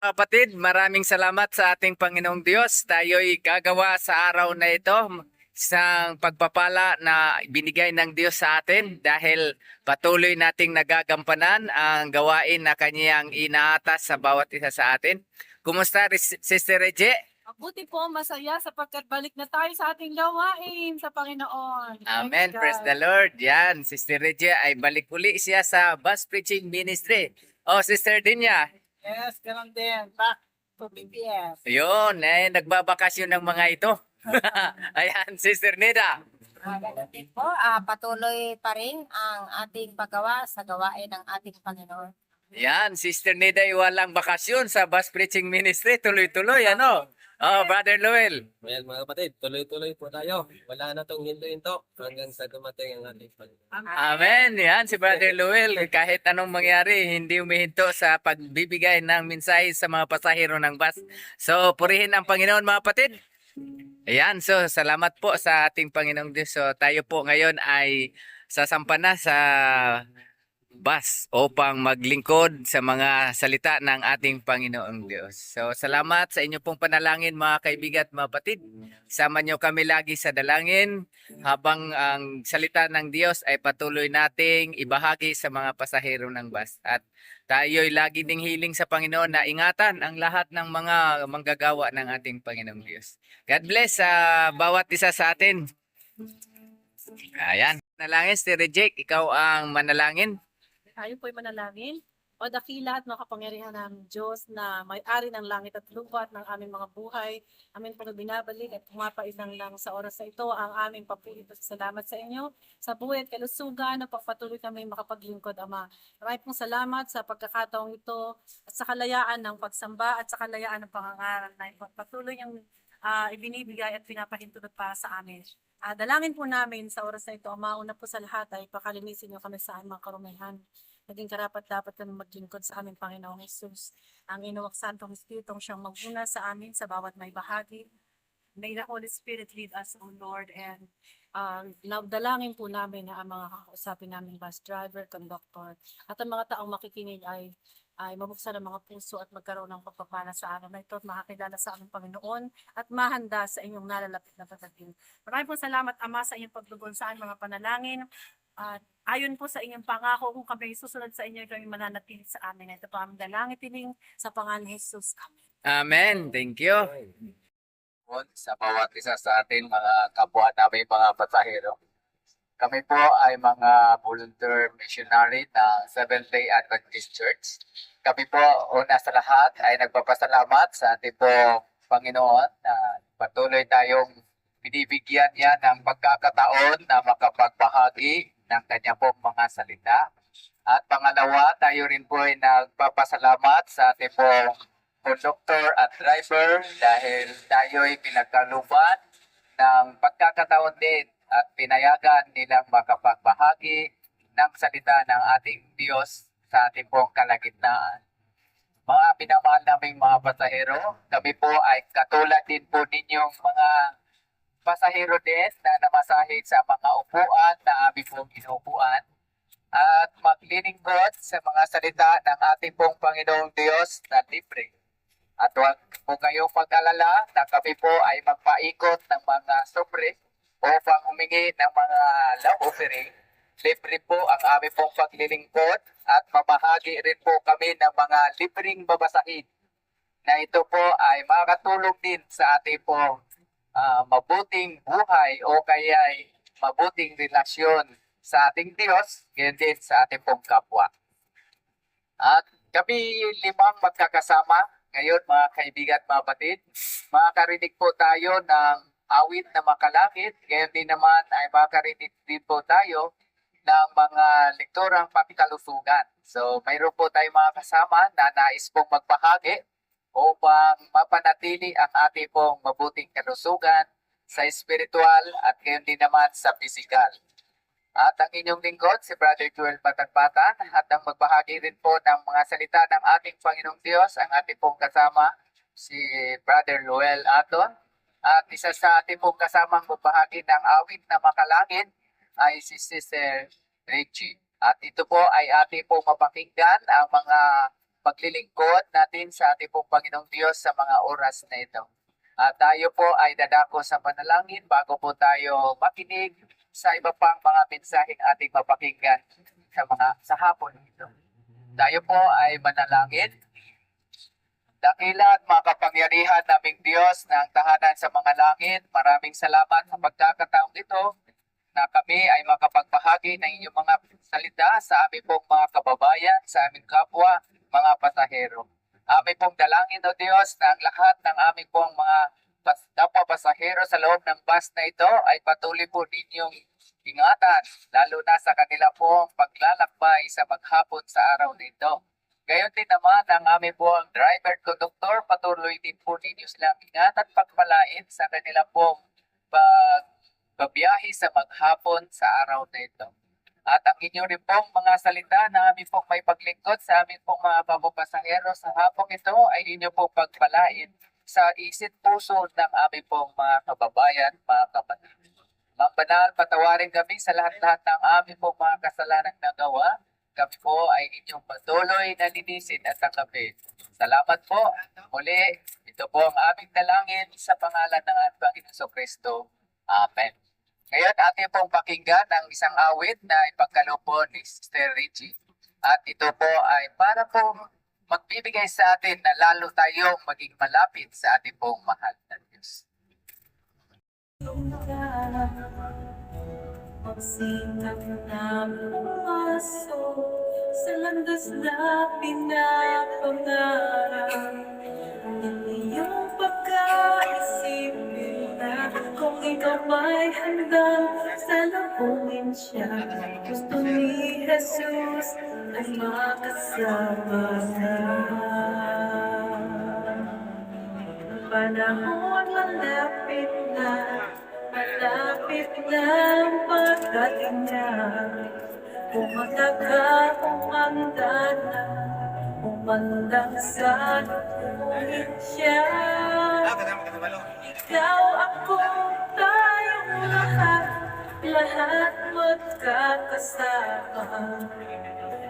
Kapatid, maraming salamat sa ating Panginoong Diyos. Tayo'y gagawa sa araw na ito isang pagpapala na binigay ng Diyos sa atin dahil patuloy nating nagagampanan ang gawain na kanyang inaatas sa bawat isa sa atin. Kumusta, Sister Reje? Mabuti po, masaya sapagkat balik na tayo sa ating gawain sa Panginoon. Amen. Praise God. the Lord. Yan, Sister Reje ay balik uli siya sa Bus Preaching Ministry. Oh, Sister Dinya, Yes, ganun din. Back to BPS. yun, eh, nagbabakasyon ng mga ito. Ayan, Sister Nida. Ah, ganun din po, ah, patuloy pa rin ang ating paggawa sa gawain ng ating Panginoon. Yan, Sister Nida ay walang bakasyon sa Bus Preaching Ministry. Tuloy-tuloy, ano? Oh, Brother Noel. Well, mga kapatid, tuloy-tuloy po tayo. Wala na tong hinto-hinto hanggang sa dumating ang ating Panginoon. Amen. Yan, si Brother Noel. Kahit anong mangyari, hindi umihinto sa pagbibigay ng mensahe sa mga pasahero ng bus. So, purihin ang Panginoon, mga kapatid. Ayan, so salamat po sa ating Panginoong Diyos. So, tayo po ngayon ay sasampa na sa bus upang maglingkod sa mga salita ng ating Panginoong Diyos. So, salamat sa inyo pong panalangin mga kaibigan at mga patid. Sama nyo kami lagi sa dalangin habang ang salita ng Diyos ay patuloy nating ibahagi sa mga pasahero ng bus. At tayo'y lagi ding hiling sa Panginoon na ingatan ang lahat ng mga manggagawa ng ating Panginoong Diyos. God bless sa bawat isa sa atin. Ayan. Manalangin, Sir Jake, ikaw ang manalangin. Tayo po'y manalangin. O dakila at makapangyarihan ng Diyos na may-ari ng langit at lupa at ng aming mga buhay. Amin po na binabalik at pumapaisang lang sa oras na ito ang aming papulit at salamat sa inyo sa buhay at kalusugan na pagpatuloy kami makapaglingkod, Ama. Maraming pong salamat sa pagkakataong ito at sa kalayaan ng pagsamba at sa kalayaan ng pangangaral na patuloy niyang ah, ibinibigay at pinapahintulot pa sa amin. Ah, dalangin po namin sa oras na ito, Ama, una po sa lahat ay pakalinisin niyo kami sa aming mga karumihan naging karapat dapat kami maglingkod sa aming Panginoong Jesus. Ang inuwak Santong Espiritu siyang magmuna sa amin sa bawat may bahagi. May the Holy Spirit lead us, O Lord, and uh, dalangin po namin na ang mga kakausapin namin bus driver, conductor, at ang mga taong makikinig ay ay mabuksan ang mga puso at magkaroon ng pagpapala sa araw na ito at makakilala sa aming Panginoon at mahanda sa inyong nalalapit na pagdating. Maraming po salamat, Ama, sa inyong paglugon sa aming mga panalangin. At ayon po sa inyong pangako, kung kami susunod sa inyo, kami mananatili sa amin. Ito po ang dalangin tining sa pangalan ni Jesus. Amen. Amen. Thank you. Sa bawat isa sa atin, mga kapwa namin, mga pasahero. Kami po ay mga volunteer missionary ng Seventh-day Adventist Church. Kami po, una sa lahat, ay nagpapasalamat sa ating po Panginoon na patuloy tayong binibigyan niya ng pagkakataon na makapagbahagi ng kanya po mga salita. At pangalawa, tayo rin po ay nagpapasalamat sa ating po conductor at driver dahil tayo ay pinagkaluban ng pagkakataon din at pinayagan nilang makapagbahagi ng salita ng ating Diyos sa ating pong kalagitnaan. Mga pinamahal naming mga pasahero, kami po ay katulad din po ninyong mga pasahero din na namasahe sa mga upuan na aming pong inuupuan at maglilingkod sa mga salita ng ating pong Panginoong Diyos na libre. At huwag po kayong pag-alala na kami po ay magpaikot ng mga sobre upang humingi ng mga love offering. Libre po ang aming pong paglilingkod at mamahagi rin po kami ng mga libreng babasahin na ito po ay makatulong din sa ating pong ah, mabuting buhay o kaya ay mabuting relasyon sa ating Diyos, ganyan din sa ating pong kapwa. At kami limang magkakasama ngayon mga kaibigan mga batid. Makakarinig po tayo ng awit na makalakit. Ngayon din naman ay makakarinig din po tayo ng mga lekturang pangkalusugan. So mayroon po tayo mga kasama na nais pong magbahagi upang mapanatili ang ating pong mabuting kalusugan sa espiritual at gayon din naman sa physical. At ang inyong lingkod, si Brother Joel Patagpatan, at ang magbahagi rin po ng mga salita ng ating Panginoong Diyos, ang ating pong kasama, si Brother Joel Aton. At isa sa ating pong kasamang magbahagi ng awit na makalangin ay si Sister Richie. At ito po ay ating pong mapakinggan ang mga paglilingkod natin sa ating pong Panginoong Diyos sa mga oras na ito. At tayo po ay dadako sa panalangin bago po tayo makinig sa iba pang mga mensaheng ating mapakinggan sa mga sa hapon ito. Tayo po ay manalangin. Dakila at makapangyarihan naming Diyos ng tahanan sa mga langit, maraming salamat sa pagkakataong ito na kami ay makapagbahagi ng inyong mga salita sa aming pong mga kababayan, sa aming kapwa, mga pasahero. Aming pong dalangin o Diyos na ang lahat ng aming pong mga pas- kapwa pasahero sa loob ng bus na ito ay patuloy po ninyong ingatan, lalo na sa kanila pong paglalakbay sa maghapon sa araw nito. Gayon din naman ang aming po ang driver at conductor, patuloy din po ninyo silang ingatan at pagpalain sa kanila pong pag babiyahe sa maghapon sa araw na ito. At ang inyo rin pong mga salita na aming pong may paglingkod sa aming pong mga papapasahero sa hapong ito ay inyo pong pagpalain sa isip puso ng aming pong mga kababayan, mga kapatid. Mga patawarin kami sa lahat-lahat ng aming pong mga kasalanang nagawa. Kami po ay inyong patuloy na linisin at tanggapin. Salamat po. Muli, ito po ang aming dalangin sa pangalan ng ating Panginoon Kristo. Amen. Ngayon, ating pong pakinggan ang isang awit na ipagkaloob ni Sister Richie. At ito po ay para po magbibigay sa atin na lalo tayong maging malapit sa ating pong mahal na Diyos. Pagsingap na pumasok sa landas na pinapangarap Ang iyong pagkaisipin na kung ikaw may handang salubungin siya? Gusto ni Jesus ay makasama ka Panahon malapit na Malapit na ang pagdating niya. Pumunta ka, umanda na. Umandang sa lupungin siya. Ikaw, ako, lahat Lahat magkakasama.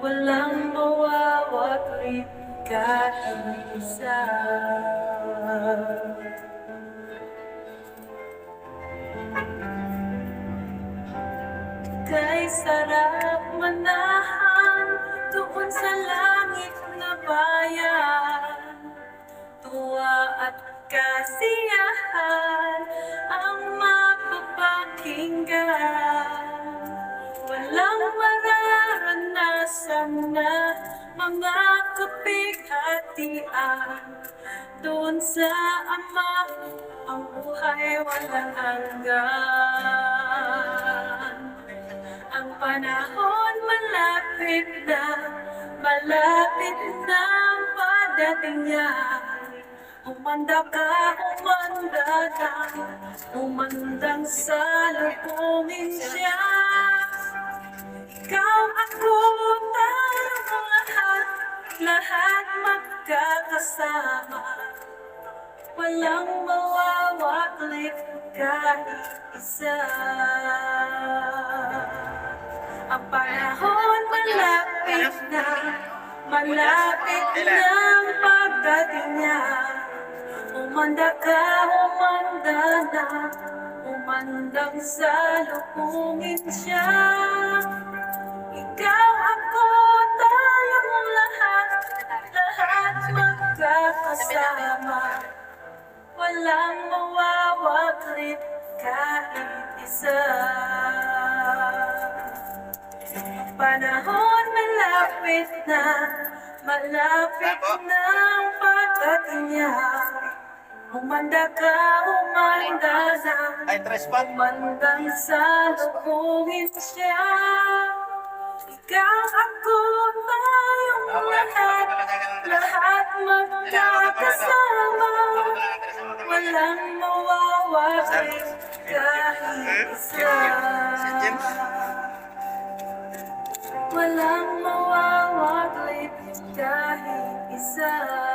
Walang mawawaglit kahit isa. Kay sarap manahan Doon sa langit na bayan. Tuwa at kasiyahan Ang mapapakinggan Walang mararanasan na Mga kapighatian Doon sa Ama Ang buhay walang hanggan. Ang panahon malapit na, malapit na ang pagdating niya. Umanda ka, umanda na, umandang sa lupungin siya. Ikaw, ako, tayong lahat, lahat magkakasama. Walang mawawaklit kahit isa. Ang panahon malapit na, malapit na ang pagdating niya. Umanda ka, umanda na, umandang sa lupungin siya. Ikaw, ako, tayong lahat, lahat magkakasama. Walang mawawaklit kahit isa. Panahon malapit na, malapit na ang pagdating niya. Umanda ka, umanda na, umandang sa lupungin siya. Ikaw, ako, tayong lahat, lahat magkakasama. Walang mawawakit kahit isa. Walang mawawakit kahit isa.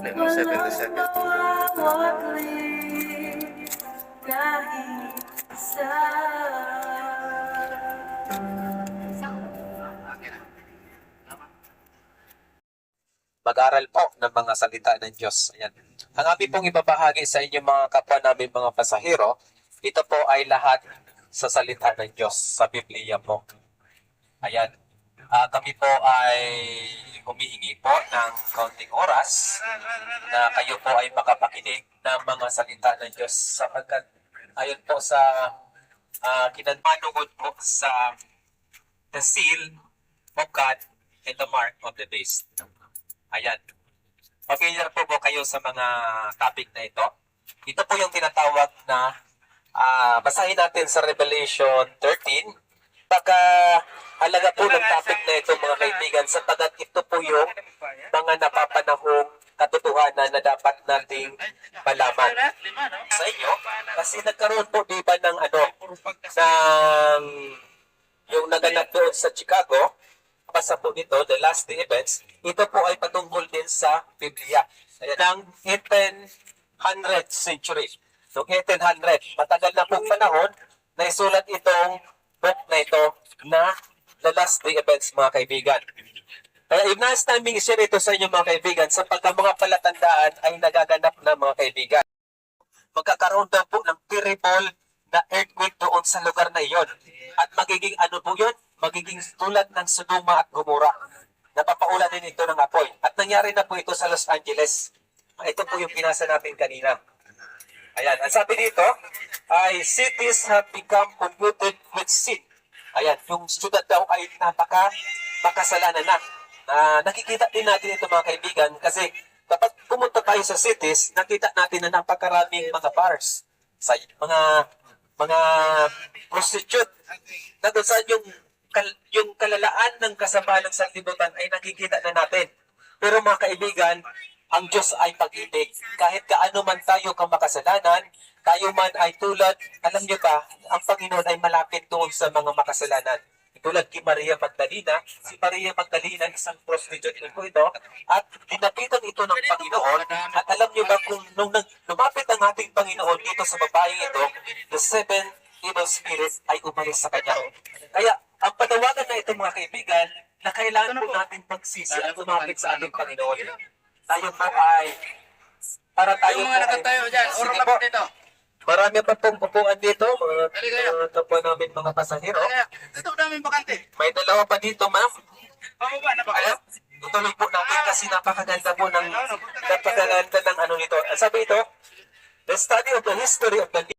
Let me 70 seconds. Mag-aral po ng mga salita ng Diyos. Ayan. Ang aming pong ibabahagi sa inyo mga kapwa namin mga pasahero, ito po ay lahat sa salita ng Diyos sa Biblia po. Ayan. Ah, kami po ay humihingi po ng kaunting oras na kayo po ay makapakinig ng mga salita ng Diyos sapagkat ayon po sa uh, kinanmanugod po sa the seal of God and the mark of the beast. Ayan. Familiar po po kayo sa mga topic na ito. Ito po yung tinatawag na ah, basahin natin sa Revelation 13. Pagka halaga po ng topic na ito mga kaibigan sapagkat ito po yung mga napapanahong katotohanan na dapat nating malaman. Sa inyo kasi nagkaroon po di ba ng ano ng yung naganap doon sa Chicago basa po nito the last day events ito po ay patungkol din sa Biblia. Ng 1800 century. Noong 1800 matagal na pong panahon na isulat itong book na ito na the last day events mga kaibigan kaya ibnas namin i-share ito sa inyo mga kaibigan sapagkat mga palatandaan ay nagaganap na mga kaibigan. Magkakaroon daw po ng terrible na earthquake doon sa lugar na iyon. At magiging ano po yun? Magiging tulad ng Sodoma at Gomora. Napapaulan din ito ng apoy. At nangyari na po ito sa Los Angeles. Ito po yung pinasa natin kanina. Ayan, ang sabi dito ay cities have become polluted with sin. Ayan, yung syudad daw ay napaka makasalanan na. Ah, nakikita din natin ito mga kaibigan kasi kapag pumunta tayo sa cities, nakita natin na napakaraming mga bars sa mga mga prostitute na doon saan yung kal- yung kalalaan ng kasama ng sanlibutan ay nakikita na natin. Pero mga kaibigan, ang Diyos ay pag-ibig. Kahit kaano man tayo kang makasalanan, tayo man ay tulad, alam niyo ba, ang Panginoon ay malapit doon sa mga makasalanan. Tulad kay Maria Magdalena, si Maria Magdalena isang prostitute po ito at dinapitan ito ng Panginoon at alam niyo ba kung nung lumapit ang ating Panginoon dito sa babaeng ito, the seven evil spirits ay umalis sa kanya. Kaya ang panawagan na ito mga kaibigan na kailangan po natin pagsisi at lumapit sa ating Panginoon. Tayo po ay para tayo Yung mga ay nakatayo dyan, Sige urong po. lang dito. Marami pa pong upuan dito, mga, kayo. mga kapwa namin mga pasahero. Kaya, ito namin bakante. May dalawa pa dito, ma'am. Pababa na ba Ayan, tutuloy po natin kasi napakaganda po ng napakaganda ng ano nito. Sabi ito, the study of the history of the